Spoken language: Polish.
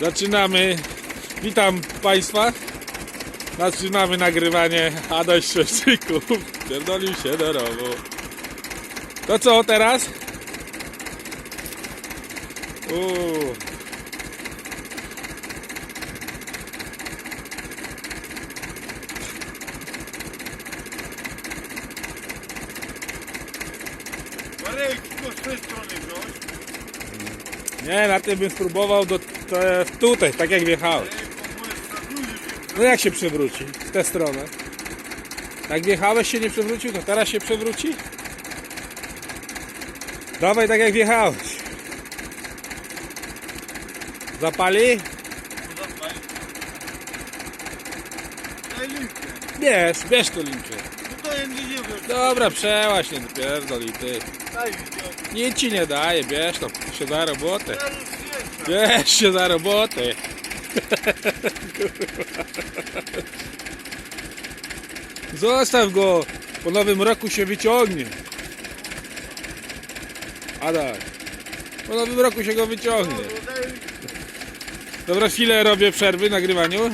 Zaczynamy. Witam Państwa. Zaczynamy nagrywanie Adaś Szewczyków. Pierdolił się do rowu. To co teraz? Uuu. Marek, tylko z tej strony. Nie, na tym bym spróbował do, te, tutaj, tak jak zadłużyć. No jak się przewróci? W tę stronę. Jak wjechałeś się nie przewrócił, to teraz się przewróci? Dawaj tak jak wjechałeś. Zapali? Bierz, bierz tu linkę. No to ja nie wiem. Dobra, przełaś, nie ty. Daj. Nic ci nie daje, bierz to się za robotę. Bierz się za robotę. Zostaw go. Po nowym roku się wyciągnie. Adaś. Po nowym roku się go wyciągnie. No. Dobra, chwilę robię przerwy nagrywaniu.